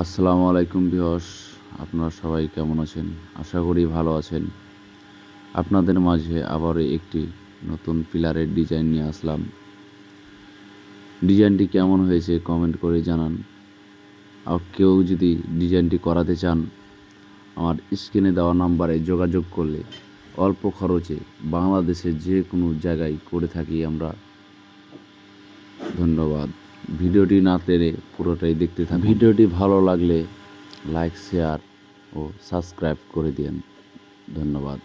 আসসালামু আলাইকুম বিহস আপনারা সবাই কেমন আছেন? আশা করি ভালো আছেন। আপনাদের মাঝে আবার একটি নতুন পিলারের ডিজাইন নিয়ে আসলাম। ডিজাইনটি কেমন হয়েছে কমেন্ট করে জানান। আর কেউ যদি ডিজাইনটি করাতে চান, আমার স্ক্রিনে দেওয়া নাম্বারে যোগাযোগ করলে অল্প খরচে বাংলাদেশের যে কোনো জায়গায় করে থাকি আমরা। ধন্যবাদ। ভিডিওটি না টেনে পুরোটাই দেখতে থাকুন। ভিডিওটি ভালো লাগলে লাইক, শেয়ার ও সাবস্ক্রাইব করে দিন। ধন্যবাদ।